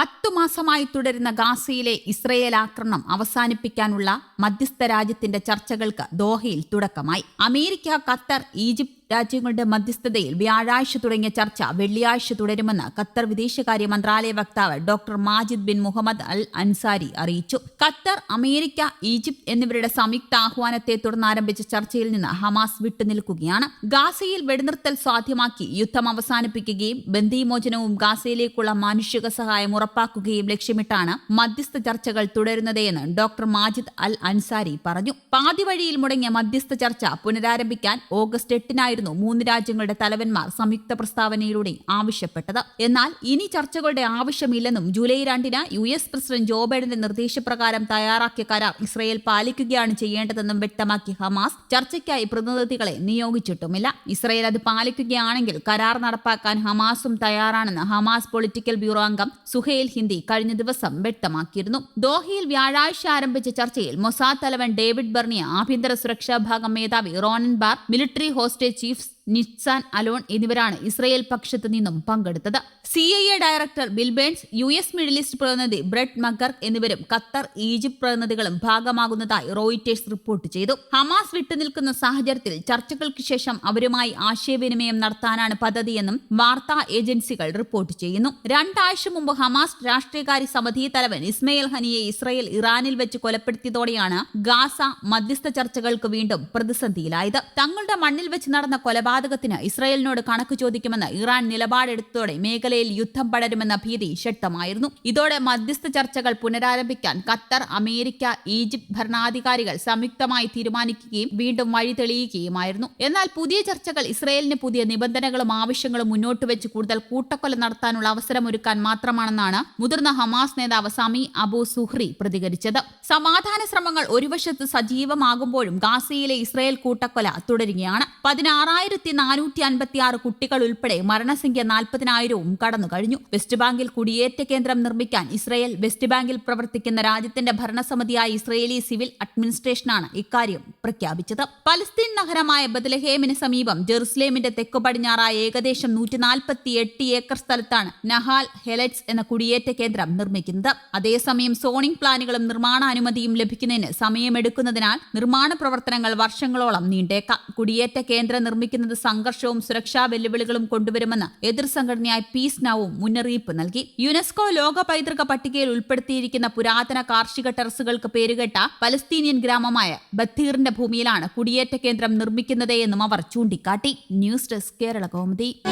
പത്തു മാസമായി തുടരുന്ന ഗാസയിലെ ഇസ്രയേൽ ആക്രമണം അവസാനിപ്പിക്കാനുള്ള മധ്യസ്ഥ രാജ്യത്തിന്റെ ചർച്ചകൾക്ക് ദോഹയിൽ തുടക്കമായി. അമേരിക്ക ഖത്തർ ഈജിപ്ത് രാജ്യങ്ങളുടെ മധ്യസ്ഥതയിൽ വ്യാഴാഴ്ച തുടങ്ങിയ ചർച്ച വെള്ളിയാഴ്ച തുടരുമെന്ന് ഖത്തർ വിദേശകാര്യ മന്ത്രാലയ വക്താവ് doctor Majed bin Mohammed Al Ansari അറിയിച്ചു. ഖത്തർ അമേരിക്ക ഈജിപ്ത് എന്നിവരുടെ സംയുക്ത ആഹ്വാനത്തെ തുടർന്ന് ആരംഭിച്ച ചർച്ചയിൽ നിന്ന് ഹമാസ് വിട്ടുനിൽക്കുകയാണ്. ഗാസയിൽ വെടിനിർത്തൽ സാധ്യമാക്കി യുദ്ധം അവസാനിപ്പിക്കുകയും ബന്ദിമോചനവും ഗാസയിലേക്കുള്ള മാനുഷിക സഹായം ഉറപ്പാക്കുകയും ലക്ഷ്യമിട്ടാണ് മധ്യസ്ഥ ചർച്ചകൾ തുടരുന്നതെന്ന് ഡോക്ടർ മാജിദ് അൽ അൻസാരി പറഞ്ഞു. പാതിവഴിയിൽ മുടങ്ങിയ മധ്യസ്ഥ ചർച്ച പുനരാരംഭിക്കാൻ ഓഗസ്റ്റ് എട്ടിനായിരുന്നു മൂന്ന് രാജ്യങ്ങളുടെ തലവന്മാർ സംയുക്ത പ്രസ്താവനയിലൂടെ ആവശ്യപ്പെട്ടത്. എന്നാൽ ഇനി ചർച്ചകളുടെ ആവശ്യമില്ലെന്നും ജൂലൈ രണ്ടിന് യു എസ് പ്രസിഡന്റ് ജോ ബൈഡന്റെ നിർദ്ദേശപ്രകാരം തയ്യാറാക്കിയ കരാർ ഇസ്രയേൽ പാലിക്കുകയാണ് ചെയ്യേണ്ടതെന്നും വ്യക്തമാക്കി ഹമാസ് ചർച്ചയ്ക്കായി പ്രതിനിധികളെ നിയോഗിച്ചിട്ടുമില്ല. ഇസ്രയേൽ അത് പാലിക്കുകയാണെങ്കിൽ കരാർ നടപ്പാക്കാൻ ഹമാസും തയ്യാറാണെന്ന് ഹമാസ് പൊളിറ്റിക്കൽ ബ്യൂറോ അംഗം സുഹേൽ ഹിന്ദി കഴിഞ്ഞ ദിവസം വ്യക്തമാക്കിയിരുന്നു. ദോഹയിൽ വ്യാഴാഴ്ച ആരംഭിച്ച ചർച്ചയിൽ മൊസാദ് തലവൻ ഡേവിഡ് ബെർണിയ ആഭ്യന്തര സുരക്ഷാ ഭാഗം മേധാവി Ronen Bar military hostage beliefs Nitzan Alon എന്നിവരാണ് ഇസ്രയേൽ പക്ഷത്ത് നിന്നും പങ്കെടുത്തത്. C I A director Bill Burns U S Middle East പ്രതിനിധി ബ്രെഡ് മഗർ എന്നിവരും ഖത്തർ ഈജിപ്ത് പ്രതിനിധികളും ഭാഗമാകുന്നതായി റോയിറ്റേഴ്സ് റിപ്പോർട്ട് ചെയ്തു. ഹമാസ് വിട്ടുനിൽക്കുന്ന സാഹചര്യത്തിൽ ചർച്ചകൾക്ക് ശേഷം അവരുമായി ആശയവിനിമയം നടത്താനാണ് പദ്ധതിയെന്നും വാർത്താ ഏജൻസികൾ റിപ്പോർട്ട് ചെയ്യുന്നു. രണ്ടാഴ്ച മുമ്പ് ഹമാസ് രാഷ്ട്രീയകാര്യ സമിതി തലവൻ ഇസ്മയിൽ ഹനിയെ ഇസ്രയേൽ ഇറാനിൽ വെച്ച് കൊലപ്പെടുത്തിയതോടെയാണ് ഗാസ മധ്യസ്ഥ ചർച്ചകൾക്ക് വീണ്ടും പ്രതിസന്ധിയിലായത്. തങ്ങളുടെ മണ്ണിൽ വെച്ച് നടന്ന കൊലപാതകത്തിന് ഇസ്രയേലിനോട് കണക്ക് ചോദിക്കുമെന്ന് ഇറാൻ നിലപാടെടുത്തതോടെ മേഖലയിൽ യുദ്ധം പടരുമെന്ന ഭീതി ശക്തമായിരുന്നു. ഇതോടെ മധ്യസ്ഥ ചർച്ചകൾ പുനരാരംഭിക്കാൻ ഖത്തർ അമേരിക്ക ഈജിപ്ത് ഭരണാധികാരികൾ സംയുക്തമായി തീരുമാനിക്കുകയും വീണ്ടും വഴി തെളിയിക്കുകയുമായിരുന്നു എന്നാൽ പുതിയ ചർച്ചകൾ ഇസ്രയേലിന് പുതിയ നിബന്ധനകളും ആവശ്യങ്ങളും മുന്നോട്ട് വെച്ച് കൂടുതൽ കൂട്ടക്കൊല നടത്താനുള്ള അവസരമൊരുക്കാൻ മാത്രമാണെന്നാണ് മുതിർന്ന ഹമാസ് നേതാവ് സമി അബു സുഹ്രി പ്രതികരിച്ചത്. സമാധാന ശ്രമങ്ങൾ ഒരു വശത്ത് സജീവമാകുമ്പോഴും ഗാസയിലെ ഇസ്രയേൽ കൂട്ടക്കൊല തുടരുകയാണ്. പതിനാറായിരത്തി നാനൂറ്റി അൻപത്തി ആറ് കുട്ടികൾ ഉൾപ്പെടെ മരണസംഖ്യ നാൽപ്പതിനായിരവും കടന്നു കഴിഞ്ഞു. വെസ്റ്റ് ബാങ്കിൽ കുടിയേറ്റ കേന്ദ്രം നിർമ്മിക്കാൻ ഇസ്രയേൽ വെസ്റ്റ് ബാങ്കിൽ പ്രവർത്തിക്കുന്ന രാജ്യത്തിന്റെ ഭരണസമിതിയായ ഇസ്രയേലി സിവിൽ അഡ്മിനിസ്ട്രേഷനാണ് ഇക്കാര്യം പ്രഖ്യാപിച്ചത്. പലസ്തീൻ നഗരമായ ബദലഹേമിന് സമീപം ജെറുസലേമിന്റെ തെക്കു പടിഞ്ഞാറായ ഏകദേശം നൂറ്റി ഏക്കർ സ്ഥലത്താണ് നഹാൽ ഹെലറ്റ്സ് എന്ന കുടിയേറ്റ കേന്ദ്രം നിർമ്മിക്കുന്നത്. അതേസമയം സോണിംഗ് പ്ലാനുകളും നിർമ്മാണാനുമതിയും ലഭിക്കുന്നതിന് സമയമെടുക്കുന്നതിനാൽ നിർമ്മാണ പ്രവർത്തനങ്ങൾ വർഷങ്ങളോളം നീണ്ടേക്കാം. കുടിയേറ്റ കേന്ദ്രം നിർമ്മിക്കുന്നത് സംഘർഷവും സുരക്ഷാ വെല്ലുവിളികളും കൊണ്ടുവരുമെന്ന് എതിർ സംഘടനയായ പീസ് നാവും മുന്നറിയിപ്പ് നൽകി. യുനെസ്കോ ലോക പൈതൃക പട്ടികയിൽ ഉൾപ്പെടുത്തിയിരിക്കുന്ന പുരാതന കാർഷിക ടെറസുകൾക്ക് പേരുകെട്ട പലസ്തീനിയൻ ഗ്രാമമായ ബത്തീറിന്റെ ഭൂമിയിലാണ് കുടിയേറ്റ കേന്ദ്രം നിർമ്മിക്കുന്നതെന്നും അവർ ചൂണ്ടിക്കാട്ടി. News desk Kerala Kaumudi.